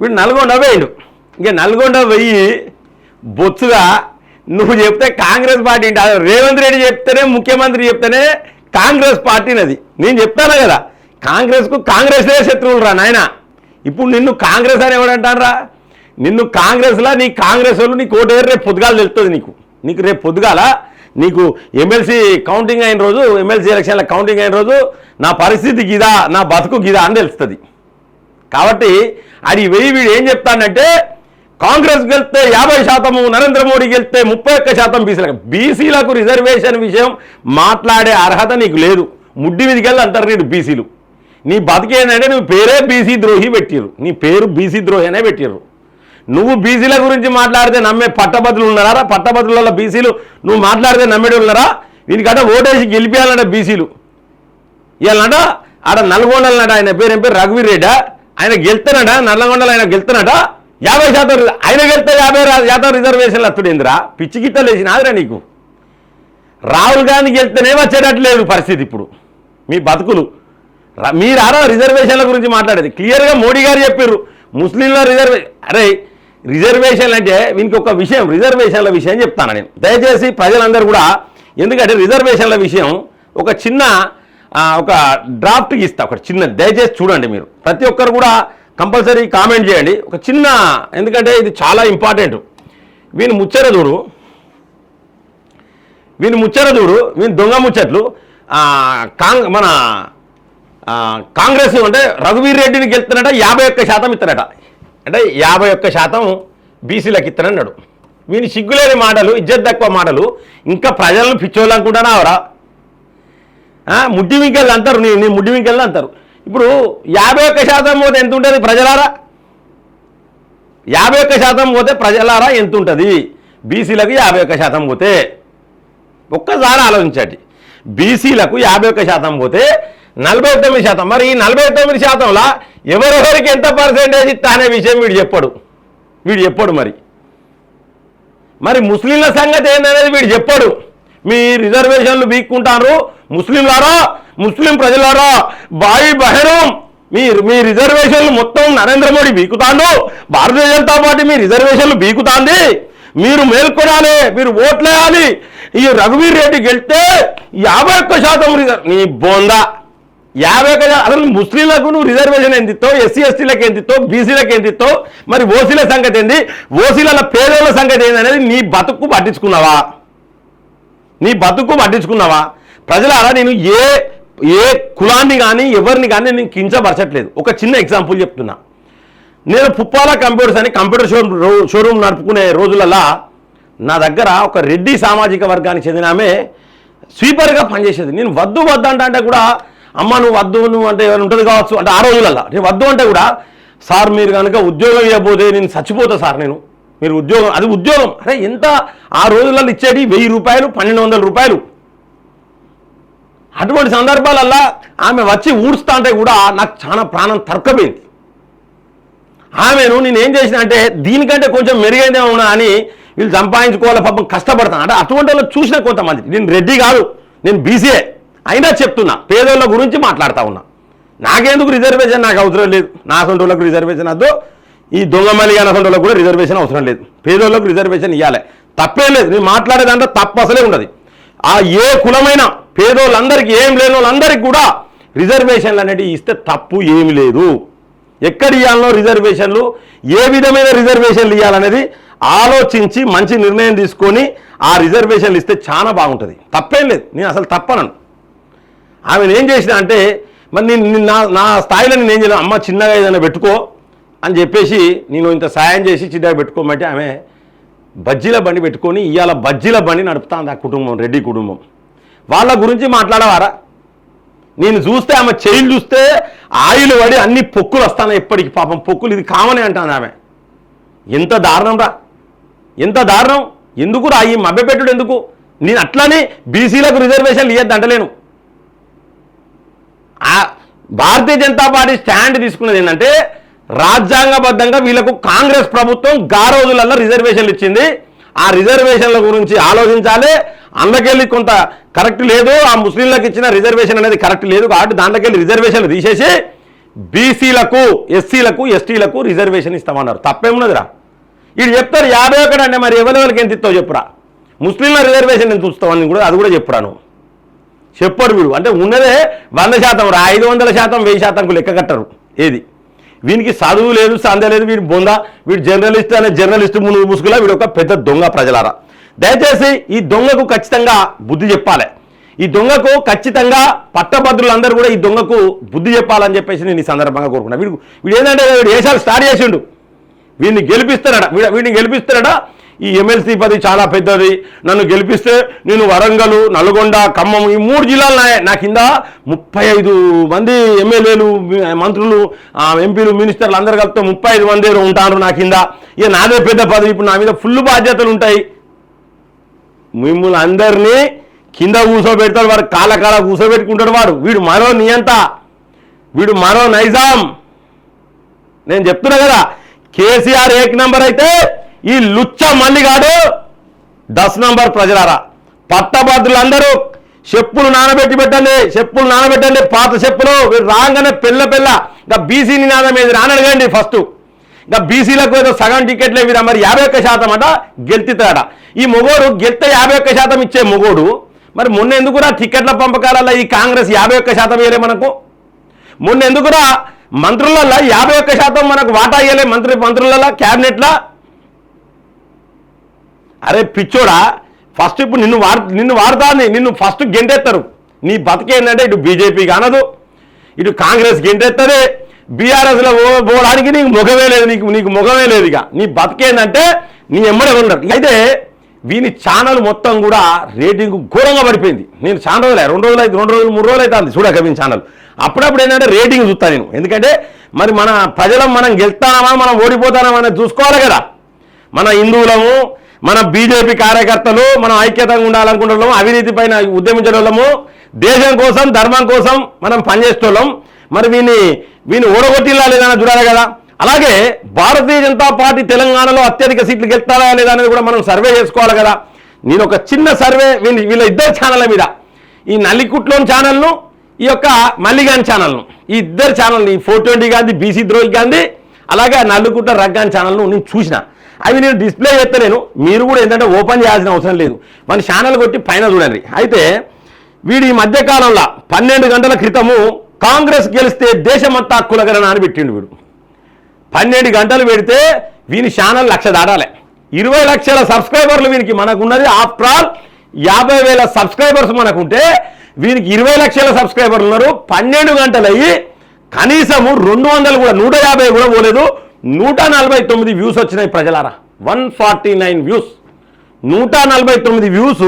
వీడు నల్గొండ వేయండు ఇంకా నల్గొండ పోయి బొత్సుగా నువ్వు చెప్తే కాంగ్రెస్ పార్టీ ఏంటి? రేవంత్ రెడ్డి చెప్తేనే ముఖ్యమంత్రి చెప్తేనే కాంగ్రెస్ పార్టీనది నేను చెప్తాను కదా? కాంగ్రెస్కు కాంగ్రెస్లే శత్రువులు రా నాయన. ఇప్పుడు నిన్ను కాంగ్రెస్ అని ఎవడంటారా నిన్ను కాంగ్రెస్లా నీ కాంగ్రెస్ వాళ్ళు నీకు ఓటేరు రేపు పొద్దుగాల తెలుస్తుంది నీకు. నీకు రేపు పొద్దుగాల నీకు ఎమ్మెల్సీ కౌంటింగ్ అయిన రోజు ఎమ్మెల్సీ ఎలక్షన్ల కౌంటింగ్ అయిన రోజు నా పరిస్థితి గిదా నా బతుకు గిదా అని తెలుస్తుంది కాబట్టి అది వెయ్యి వీడు ఏం చెప్తానంటే కాంగ్రెస్ గెలిస్తే యాభై శాతము నరేంద్ర మోడీ గెలిస్తే ముప్పై ఒక్క శాతం బీసీలకు. బీసీలకు రిజర్వేషన్ విషయం మాట్లాడే అర్హత నీకు లేదు. ముడ్డి మీదకి వెళ్ళి అంటారు నీడు బీసీలు. నీ బతికేనంటే నువ్వు పేరే బీసీ ద్రోహి పెట్టిర్రు. నీ పేరు బీసీ ద్రోహి అనే పెట్టిర్రు. నువ్వు బీసీల గురించి మాట్లాడితే నమ్మే పట్టభద్రులు ఉన్నారా? పట్టభద్రులలో బీసీలు నువ్వు మాట్లాడితే నమ్మేడు ఉన్నారా? వీనికంటే ఓటేసి గెలిపించాలంటే బీసీలు. ఇవాళ ఆడ నల్గొండలనట ఆయన పేరు ఏం పేరు? రఘువీర్ రెడ్డా. ఆయన గెలుతున్నాడా? నల్లగొండలో ఆయన గెలుతున్నాడా? యాభై శాతం ఆయన గెలితే యాభై శాతం రిజర్వేషన్లు అత్తుడేందిరా? పిచ్చి గిట్టలు వేసినాదిరా నీకు? రాహుల్ గాంధీ గెలిస్తేనే వచ్చేటట్లేదు పరిస్థితి ఇప్పుడు. మీ బతుకులు. ర- మీరు ఆరో రిజర్వేషన్ల గురించి మాట్లాడేది? క్లియర్గా మోడీ గారు చెప్పారు ముస్లింల రిజర్వే అరే రిజర్వేషన్లు అంటే వీనికి ఒక విషయం రిజర్వేషన్ల విషయం చెప్తాను నేను. దయచేసి ప్రజలందరూ కూడా ఎందుకంటే రిజర్వేషన్ల విషయం ఒక చిన్న ఒక డ్రాఫ్ట్ ఇస్తా ఒక చిన్న దయచేసి చూడండి మీరు. ప్రతి ఒక్కరు కూడా కంపల్సరీ కామెంట్ చేయండి. ఒక చిన్న ఎందుకంటే ఇది చాలా ఇంపార్టెంట్ వీని ముచ్చర చూడు. వీని ముచ్చర చూడు. వీని దొంగ ముచ్చట్లు. కాంగ్ మన కాంగ్రెస్ అంటే రఘువీర్ రెడ్డిని గెలుతున్నట యాభై ఒక్క శాతం ఇస్తారట. అంటే యాభై ఒక్క శాతం బీసీలకు ఇస్తానన్నాడు. వీని సిగ్గులేని మాటలు ఇజ్జత్ తక్కువ మాటలు ఇంకా ప్రజలను పిచ్చోళ్ళు అనుకుంటానా అవరా ముడ్డి వింకెళ్ళు అంటారు నేను నీ ముడ్డి వింకెళ్ళు అంటారు. ఇప్పుడు యాభై ఒక్క శాతం పోతే ఎంత ఉంటుంది ప్రజలారా? యాభై ఒక్క శాతం పోతే ప్రజలారా ఎంత ఉంటుంది? బీసీలకు యాభై ఒక్క శాతం పోతే ఒక్కసారి ఆలోచించండి. బీసీలకు యాభై ఒక్క శాతం పోతే నలభై తొమ్మిది శాతం. మరి ఈ నలభై తొమ్మిది శాతంలో ఎవరెవరికి ఎంత పర్సెంటేజ్ ఇస్తా అనే విషయం వీడు చెప్పడు. వీడు చెప్పడు మరి. మరి ముస్లింల సంగతి ఏందనేది వీడు చెప్పడు. మీ రిజర్వేషన్లు బీక్కుంటారు ముస్లింలారా ముస్లిం ప్రజలారా బాయి బహిరం మీ మీ రిజర్వేషన్లు మొత్తం నరేంద్ర మోడీ బీకుతాండు భారతీయ జనతా పార్టీ మీ రిజర్వేషన్లు బీకుతాంది. మీరు మేల్కొనాలి మీరు ఓట్లేయాలి. ఈ రఘువీర్ రెడ్డి గెలిస్తే యాభై ఒక్క శాతం రిజర్వ్ నీ బోందా. యాభై ఒక్క అసలు ముస్లింలకు నువ్వు రిజర్వేషన్ ఎంత ఇస్తావు ఎస్సీ ఎస్టీలకు ఎంత ఇస్తావు బీసీలకు ఎంత ఇస్తావు మరి ఓసీల సంగతి ఏంది? ఓసీల పేదోళ్ళ సంగతి ఏంది అనేది నీ బతుకు పట్టించుకున్నావా? నీ బతుకు పట్టించుకున్నావా? ప్రజలారా నేను ఏ ఏ కులాన్ని కానీ ఎవరిని కానీ నేను కించపరచట్లేదు. ఒక చిన్న ఎగ్జాంపుల్ చెప్తున్నా. నేను పుప్పాల కంప్యూటర్స్ అని కంప్యూటర్ షోరూమ్ రో- షోరూమ్ నడుపుకునే రోజులలో నా దగ్గర ఒక రెడ్డి సామాజిక వర్గానికి చెందిన ఆమె స్వీపర్గా పనిచేసేది. నేను వద్దు వద్దు అంటే అంటే కూడా అమ్మ నువ్వు వద్దు నువ్వు అంటే ఏమైనా ఉంటుంది కావచ్చు? అంటే ఆ రోజులలో నేను వద్దు అంటే కూడా సార్ మీరు కనుక ఉద్యోగం ఇవ్వబోతే నేను చచ్చిపోతా సార్ నేను. మీరు ఉద్యోగం అది ఉద్యోగం. అరే ఎంత ఆ రోజులలో ఇచ్చేది? వెయ్యి రూపాయలు పన్నెండు వందల రూపాయలు. అటువంటి సందర్భాలల్లా ఆమె వచ్చి ఊడుస్తా అంటే కూడా నాకు చాలా ప్రాణం తర్కమైంది ఆమెను నేను ఏం చేసిన అంటే దీనికంటే కొంచెం మెరుగైందేమో ఉన్నా అని వీళ్ళు సంపాదించుకోవాలి పాపం కష్టపడతాను. అంటే అటువంటి వాళ్ళు చూసిన కొంతమంది. నేను రెడ్డి కాదు నేను బీసీఏ అయినా చెప్తున్నా పేదోళ్ళ గురించి మాట్లాడుతూ ఉన్నా. నాకెందుకు రిజర్వేషన్? నాకు అవసరం లేదు. నా సొంత వాళ్ళకు రిజర్వేషన్ వద్దు. ఈ దొంగ మలిగా సొంత కూడా రిజర్వేషన్ అవసరం లేదు. పేదోళ్ళకు రిజర్వేషన్ ఇవ్వాలి తప్పేం లేదు. నేను మాట్లాడేదంటే తప్పు అసలే ఉండదు. ఆ ఏ కులమైన పేదోళ్ళందరికీ ఏం లేని వాళ్ళందరికీ కూడా రిజర్వేషన్లు అనేటివి ఇస్తే తప్పు ఏమి లేదు. ఎక్కడ ఇవ్వాలనో రిజర్వేషన్లు ఏ విధమైన రిజర్వేషన్లు ఇవ్వాలనేది ఆలోచించి మంచి నిర్ణయం తీసుకొని ఆ రిజర్వేషన్లు ఇస్తే చాలా బాగుంటుంది. తప్పేం లేదు. నేను అసలు తప్పనను. ఆమె ఏం చేసిన అంటే మరి నేను నేను నా నా స్థాయిలో నేను ఏం చేయను. అమ్మ చిన్నగా ఏదైనా పెట్టుకో అని చెప్పేసి నేను ఇంత సాయం చేసి చిన్నగా పెట్టుకోమంటే ఆమె బజ్జీల బండి పెట్టుకొని ఇవాళ బజ్జీల బండి నడుపుతాంది ఆ కుటుంబం రెడ్డి కుటుంబం. వాళ్ళ గురించి మాట్లాడవారా? నేను చూస్తే ఆమె చైల్డ్ చూస్తే ఆయిల్ పడి అన్ని పొక్కులు వస్తాను ఎప్పటికి పాపం పొక్కులు. ఇది కామనే అంటాను ఆమె. ఎంత దారుణం రా. ఎంత దారుణం. ఎందుకు రా? ఈ మభ్యపెట్టుడు ఎందుకు? నేను అట్లానే బీసీలకు రిజర్వేషన్లు ఇవ్వద్దు అంటలేను. భారతీయ జనతా పార్టీ స్టాండ్ తీసుకున్నది ఏంటంటే రాజ్యాంగబద్ధంగా వీళ్ళకు కాంగ్రెస్ ప్రభుత్వం గా రోజులలో రిజర్వేషన్లు ఇచ్చింది. ఆ రిజర్వేషన్ల గురించి ఆలోచించాలి. అందుకెళ్ళి కొంత కరెక్ట్ లేదు. ఆ ముస్లింలకు ఇచ్చిన రిజర్వేషన్ అనేది కరెక్ట్ లేదు. కాబట్టి దాంట్లోకెళ్ళి రిజర్వేషన్లు తీసేసి బీసీలకు ఎస్సీలకు ఎస్టీలకు రిజర్వేషన్ ఇస్తామన్నారు. తప్పేమున్నదిరా వీడు చెప్తారు యాభై ఒకటి అంటే మరి ఎవరెవరికి ఎంత ఇస్తావు చెప్పురా. ముస్లింల రిజర్వేషన్ ఎంత చూస్తామని కూడా అది కూడా చెప్పురా నువ్వు. చెప్పరు వీడు. అంటే ఉన్నదే వంద శాతం రా ఐదు వందల శాతం వెయ్యి శాతంకు లెక్క కట్టరు. ఏది? వీనికి చదువు లేదు సందే లేదు వీడు బొంద వీడు జర్నలిస్ట్ అనే జర్నలిస్ట్ మునుగు ముసుగులా వీడు ఒక పెద్ద దొంగ ప్రజలారా. దయచేసి ఈ దొంగకు ఖచ్చితంగా బుద్ధి చెప్పాలి. ఈ దొంగకు ఖచ్చితంగా పట్టభద్రులందరూ కూడా ఈ దొంగకు బుద్ధి చెప్పాలని చెప్పేసి నేను ఈ సందర్భంగా కోరుకున్నా వీడు వీడు ఏంటంటే వీడు వేషాలు స్టార్ట్ చేసిండు. వీడిని గెలిపిస్తారట వీడ- వీడిని గెలిపిస్తారట ఈ ఎమ్మెల్సీ పది చాలా పెద్దది. నన్ను గెలిపిస్తే నేను వరంగల్ నల్గొండ ఖమ్మం ఈ మూడు జిల్లాలు నా కింద ముప్పై ఐదు మంది ఎమ్మెల్యేలు మంత్రులు ఎంపీలు మినిస్టర్లు అందరు కలిపితే ముప్పై ఐదు మంది ఉంటారు నా కింద. ఇక నాదే పెద్ద పదవి. ఇప్పుడు నా మీద ఫుల్ బాధ్యతలు ఉంటాయి. మిమ్మల్ని అందరినీ కింద కూర్చోబెడతాడు వాడు కాళ్ళ కాళ్ళ కూర్చోబెట్టుకుంటాడు వాడు. వీడు మరో నియంత. వీడు మరో నైజాం. నేను చెప్తున్నా కదా కేసీఆర్ ఏక్ నంబర్ అయితే ఈ లుచ్చ మల్లిగాడు దస్ నంబర్ ప్రజలారా. పట్టభద్రులందరూ చెప్పులు నానబెట్టి పెట్టండి చెప్పులు నానబెట్టండి పాత చెప్పులు. రాగానే పిల్ల పిల్ల ఇంకా బీసీ నినాదం ఏది? రానడగండి ఫస్ట్. ఇంకా బీసీలకు ఏదో సగం టికెట్లు వీరు మరి? యాభై ఒక్క శాతం అట గెలుతాడ ఈ మొగోడు గెలితే యాభై ఒక్క శాతం ఇచ్చే మొగోడు. మరి మొన్న ఎందుకురా టికెట్ల పంపకాలలో ఈ కాంగ్రెస్ యాభై ఒక్క శాతం వేరే మనకు? మొన్న ఎందుకురా మంత్రులలో యాభై ఒక్క శాతం మనకు వాటా ఇయ్యలే మంత్రి మంత్రులలో క్యాబినెట్లో? అరే పిచ్చోడా ఫస్ట్ ఇప్పుడు నిన్ను వాడు నిన్ను వాడతాని నిన్ను ఫస్ట్ గెంటెత్తారు. నీ బతికేందంటే ఇటు బీజేపీ కానదు ఇటు కాంగ్రెస్ గెంటెత్తది బీఆర్ఎస్లో పోవడానికి నీకు ముఖమే లేదు నీకు నీకు ముఖమే లేదు ఇక. నీ బతికేందంటే నీ ఎమ్మడే ఉండరు అయితే వీని ఛానల్ మొత్తం కూడా రేటింగ్ ఘోరంగా పడిపోయింది. నేను చాలా రోజులు రెండు రోజులు అయితే రెండు రోజులు మూడు రోజులు అవుతుంది చూడక వీని ఛానల్ అప్పుడప్పుడు ఏంటంటే రేటింగ్ చూస్తాను నేను. ఎందుకంటే మరి మన ప్రజలం మనం గెలుస్తామా మనం ఓడిపోతానమా అనేది చూసుకోవాలి కదా. మన హిందువులము మన బీజేపీ కార్యకర్తలు మనం ఐక్యతంగా ఉండాలనుకుంటున్నాము అవినీతి పైన ఉద్యమించడము దేశం కోసం ధర్మం కోసం మనం పనిచేసేటోళ్ళం. మరి వీని వీని ఓడగొట్టిలా లేదని చూడాలి కదా. అలాగే భారతీయ జనతా పార్టీ తెలంగాణలో అత్యధిక సీట్లు గెలుస్తారా లేదా అనేది కూడా మనం సర్వే చేసుకోవాలి కదా. నేను ఒక చిన్న సర్వే వీళ్ళ వీళ్ళ ఇద్దరు ఛానళ్ళ మీద. ఈ నల్లికుట్లోని ఛానల్ను ఈ యొక్క మల్లిగాన్ ఛానల్ను. ఈ ఇద్దరు ఛానల్ని ఫోర్ ట్వంటీ గాంధీ బీసీ ద్రోహి గాంధీ అలాగే ఆ రగ్గాన్ ఛానల్ను నేను చూసిన. అవి నేను డిస్ప్లే చేస్తలేను మీరు కూడా ఏంటంటే ఓపెన్ చేయాల్సిన అవసరం లేదు. మన ఛానల్ కొట్టి పైన చూడండి. అయితే వీడు ఈ మధ్యకాలంలో పన్నెండు గంటల క్రితము కాంగ్రెస్ గెలిస్తే దేశమంతా కులగరణ అని పెట్టిండు వీడు. పన్నెండు గంటలు పెడితే వీని ఛానల్ లక్ష దాటాలి. ఇరవై లక్షల సబ్స్క్రైబర్లు వీనికి మనకున్నది ఆఫ్టర్ ఆల్ యాభై వేల సబ్స్క్రైబర్స్ మనకుంటే వీనికి ఇరవై లక్షల సబ్స్క్రైబర్లు ఉన్నారు. పన్నెండు గంటలయ్యి కనీసము రెండు వందలు కూడా నూట యాభై కూడా పోలేదు. నూట నలభై తొమ్మిది వ్యూస్ వచ్చినాయి ప్రజలారా. వన్ ఫార్టీ నైన్ వ్యూస్ నూట నలభై తొమ్మిది వ్యూస్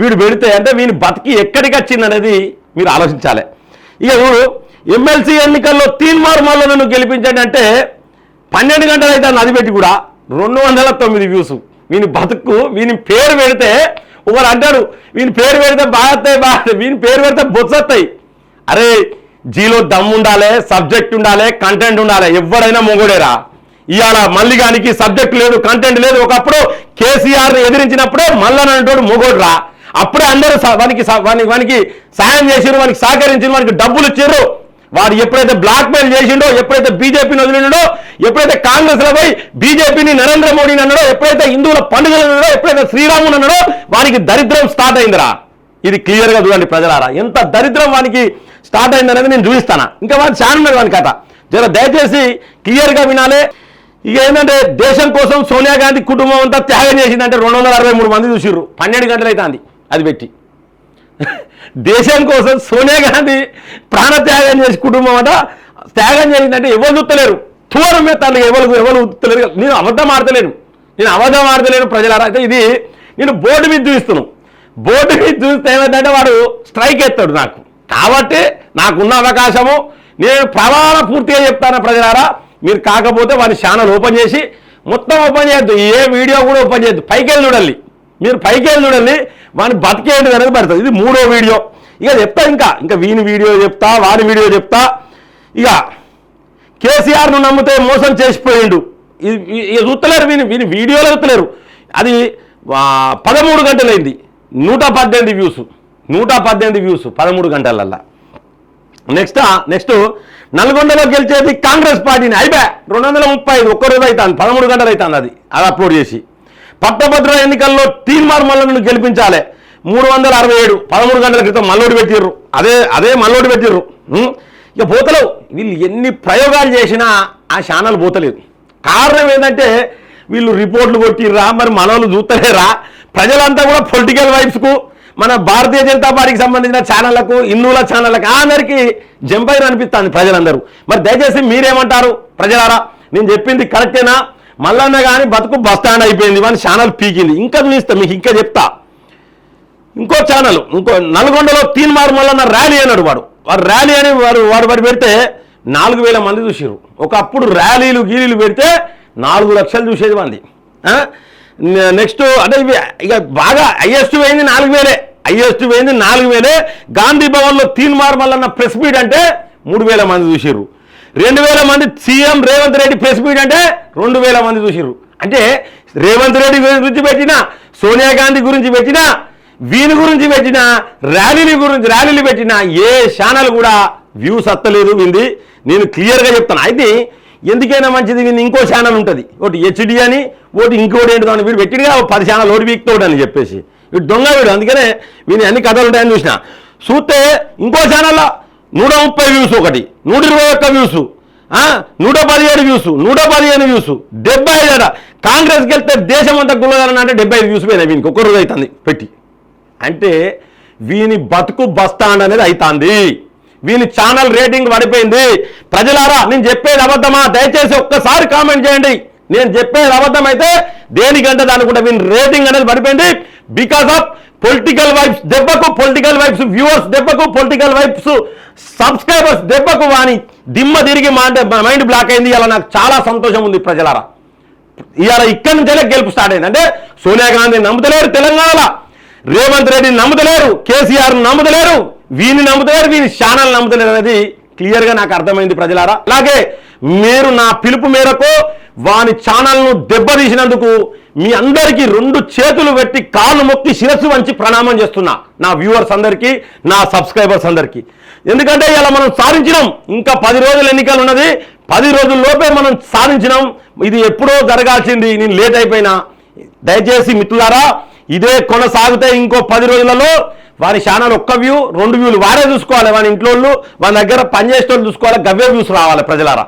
వీడు పెడితే అంటే వీని బతికి ఎక్కడికి వచ్చింది అనేది మీరు ఆలోచించాలి. ఇక చూడు ఎమ్మెల్సీ ఎన్నికల్లో తీన్మార్మల్లో నన్ను గెలిపించండి అంటే పన్నెండు గంటలు అయితే అది పెట్టి కూడా రెండు వందల తొమ్మిది వ్యూస్ వీని బతుకు వీని పేరు పెడితే ఒకరు అంటారు వీని పేరు పెడితే బాగుతాయి బాగా వీని పేరు పెడితే బొచ్చొస్తాయి అరే జీలో దమ్ ఉండాలి సబ్జెక్ట్ ఉండాలి కంటెంట్ ఉండాలి ఎవరైనా మొగుడేరా. ఇవాళ మల్లిగానికి సబ్జెక్ట్ లేదు కంటెంట్ లేదు. ఒకప్పుడు కేసీఆర్ని ఎదిరించినప్పుడే మల్లనంటోడు మొగోడురా. అప్పుడే అందరూ వానికి వానికి సాయం చేసిరు వానికి సహకరించారు వానికి డబ్బులు ఇచ్చారు వాడు ఎప్పుడైతే బ్లాక్ మెయిల్ చేసిండో ఎప్పుడైతే బీజేపీని వదిలిండో ఎప్పుడైతే కాంగ్రెస్లో పోయి బీజేపీని నరేంద్ర మోడీని అన్నాడో ఎప్పుడైతే హిందువుల పండుగలు అన్నాడో ఎప్పుడైతే శ్రీరాముని అన్నాడో వానికి దరిద్రం స్టార్ట్ అయిందిరా. ఇది క్లియర్గా చూడండి ప్రజలారా. ఎంత దరిద్రం వానికి స్టార్ట్ అయిందనేది నేను చూపిస్తాను. ఇంకా వాడి ఛానల్ ఉన్నది వాని కథ. జర దయచేసి క్లియర్గా వినాలే వినాలి. ఇక ఏంటంటే దేశం కోసం సోనియా గాంధీ కుటుంబం అంతా త్యాగం చేసిందంటే రెండు వందల అరవై మూడు మంది చూసిర్రు. పన్నెండు గంటలు అవుతుంది అది పెట్టి. దేశం కోసం సోనియా గాంధీ ప్రాణత్యాగం చేసి కుటుంబం అంట త్యాగం చేసిందంటే ఎవరు చూస్తలేరు. తూరం మీద తల్లి ఎవరు ఎవరు చూస్తలేరు. నేను అబద్ధం ఆడతలేను. నేను అబద్ధం ఆడతలేను ప్రజలారా. అయితే ఇది నేను బోర్డు మీద చూపిస్తున్నాను బోర్డు మీద చూస్తే ఏమైందంటే వాడు స్ట్రైక్ ఎత్తాడు నాకు. కాబట్టి నాకున్న అవకాశము. నేను ప్రమాణ పూర్తిగా చెప్తాను ప్రజలారా. మీరు కాకపోతే వాడి ఛానల్ ఓపెన్ చేసి మొత్తం ఓపెన్ చేయొద్దు. ఏ వీడియో కూడా ఓపెన్ చేయొద్దు. పైకి వెళ్ళి చూడాలి మీరు పైకి వెళ్ళి చూడండి. వాడిని బతికేయండి అనేది పడుతుంది ఇది మూడో వీడియో. ఇక చెప్తా ఇంకా. ఇంకా వీని వీడియో చెప్తా వాడి వీడియో చెప్తా. ఇక కేసీఆర్ను నమ్మితే మోసం చేసిపోయిండు. ఇది ఇక చూస్తలేరు వీని వీని వీడియోలో చూస్తలేరు. అది పదమూడు గంటలైంది. నూట పద్దెనిమిది వ్యూస్. నూట పద్దెనిమిది వ్యూస్ పదమూడు గంటలల్లా. నెక్స్ట్ నెక్స్ట్ నల్గొండలో గెలిచేది కాంగ్రెస్ పార్టీని. అయిపోయా రెండు వందల ముప్పై ఐదు ఒక్క రోజు అవుతుంది పదమూడు గంటలు అవుతుంది అది అది అప్లోడ్ చేసి. పట్టభద్ర ఎన్నికల్లో తీర్మార్ మల్లను గెలిపించాలి. మూడు వందల అరవై ఏడు పదమూడు గంటల క్రితం మల్లోడి పెట్టిర్రు. అదే అదే మల్లోడి పెట్టిర్రు. ఇక పోతలేవు. వీళ్ళు ఎన్ని ప్రయోగాలు చేసినా ఆ ఛానల్ పోతలేదు. కారణం ఏంటంటే వీళ్ళు రిపోర్ట్లు కొట్టిర్రా మరి మనోళ్ళు చూస్తలేరా? ప్రజలంతా కూడా పొలిటికల్ వైబ్స్కు మన భారతీయ జనతా పార్టీకి సంబంధించిన ఛానళ్ళకు హిందువుల ఛానళ్ళకు అందరికీ జంపైర్ అనిపిస్తుంది ప్రజలందరూ. మరి దయచేసి మీరేమంటారు ప్రజలారా? నేను చెప్పింది కరెక్టేనా? మల్లన్న కానీ బతుకు బస్ స్టాండ్ అయిపోయింది మన ఛానల్ పీకింది. ఇంకా చూపిస్తా మీకు ఇంకా చెప్తా. ఇంకో ఛానల్ ఇంకో నల్గొండలో తీన్మార్ మల్లన్న ర్యాలీ అన్నాడు వాడు. వాడు ర్యాలీ అని వాడు వాడు వాడు పెడితే నాలుగు వేల మంది చూసారు ఒకప్పుడు ర్యాలీలు గీలీలు పెడితే నాలుగు లక్షలు చూసేది మంది నెక్స్ట్ అంటే ఇవి ఇక బాగా హైయెస్ట్ పోయింది నాలుగు వేలే. హైయెస్ట్ పోయింది నాలుగు వేలే. గాంధీ భవన్లో తీన్మార్ మల్లన్న ప్రెస్ మీట్ అంటే మూడు వేల మంది చూసిర్రు. రెండు వేల మంది CM Revanth Reddy press meet అంటే రెండు వేల మంది చూసిర్రు. అంటే రేవంత్ రెడ్డి గురించి పెట్టినా సోనియా గాంధీ గురించి పెట్టినా వీని గురించి పెట్టిన ర్యాలీల గురించి ర్యాలీలు పెట్టిన ఏ ఛానల్ కూడా వ్యూస్ అత్తలేదు వింది. నేను క్లియర్గా చెప్తాను అయితే ఎందుకైనా మంచిది వీని ఇంకో ఛానల్ ఉంటుంది. ఒకటి హెచ్డి అని ఒకటి ఇంకోటి ఏంటో అని వీడు పెట్టిడిగా పది ఛానల్ ఒకటి వీక్తోటి అని చెప్పేసి. వీడు దొంగ వీడు. అందుకనే వీని అన్ని కథలు ఉంటాయని చూసిన. చూస్తే ఇంకో ఛానల్లో నూట ముప్పై వ్యూస్ ఒకటి నూట ఇరవై ఒక్క వ్యూస్ నూట పదిహేడు వ్యూస్ నూట పదిహేను వ్యూస్ డెబ్బై ఐదు అట. కాంగ్రెస్కి వెళ్తే దేశం అంతా గుల్లగాలని అంటే డెబ్బై ఐదు వ్యూస్ పోయినాయి వీనికి. ఒక్క రోజు అవుతుంది పెట్టి. అంటే వీని బతుకు బస్తాండ్ అనేది అవుతుంది వీని ఛానల్ రేటింగ్ పడిపోయింది. ప్రజలారా నేను చెప్పేది అబద్ధమా? దయచేసి ఒక్కసారి కామెంట్ చేయండి. నేను చెప్పేది అబద్ధం అయితే దేనికంటే దానికి కూడా వీని రేటింగ్ అనేది పడిపోయింది. బికాస్ ఆఫ్ పొలిటికల్ వైబ్స్ దెబ్బకు పొలిటికల్ వైబ్స్ వ్యూవర్స్ దెబ్బకు పొలిటికల్ వైబ్స్ సబ్స్క్రైబర్స్ దెబ్బకు వాని దిమ్మ తిరిగి మా మైండ్ బ్లాక్ అయింది. ఇలా నాకు చాలా సంతోషం ఉంది ప్రజలారా. ఇవాళ ఇక్కడి నుంచే గెలుపు స్టార్ట్ అయింది. అంటే సోనియా గాంధీ నమ్ముతలేరు తెలంగాణలో. రేవంత్ రెడ్డి నమ్ముతలేరు. కేసీఆర్ నమ్ముతలేరు. వీని నమ్ముతలేరు వీని ఛానల్ నమ్ముతలేరు అనేది క్లియర్గా నాకు అర్థమైంది ప్రజలారా. అలాగే మీరు నా పిలుపు మేరకు వాని ఛానల్ను దెబ్బతీసినందుకు మీ అందరికీ రెండు చేతులు పెట్టి కాళ్ళు మొక్కి శిరస్సు వంచి ప్రణామం చేస్తున్నా. నా వ్యూవర్స్ అందరికీ నా సబ్స్క్రైబర్స్ అందరికీ. ఎందుకంటే ఇలా మనం సాధించినాం. ఇంకా పది రోజులు ఎన్నికలు ఉన్నది. పది రోజుల్లోపే మనం సాధించినాం. ఇది ఎప్పుడో జరగాల్సింది. నేను లేట్ అయిపోయినా. దయచేసి మిత్రులారా ఇదే కొనసాగితే ఇంకో పది రోజులలో వారి ఛానల్ ఒక్క వ్యూ రెండు వ్యూలు వారే చూసుకోవాలి. వాని ఇంట్లో వాళ్ళు, వాళ్ళ దగ్గర పనిచేసే వాళ్ళు చూసుకోవాలి. గవ్వే వ్యూస్ రావాలి ప్రజలారా.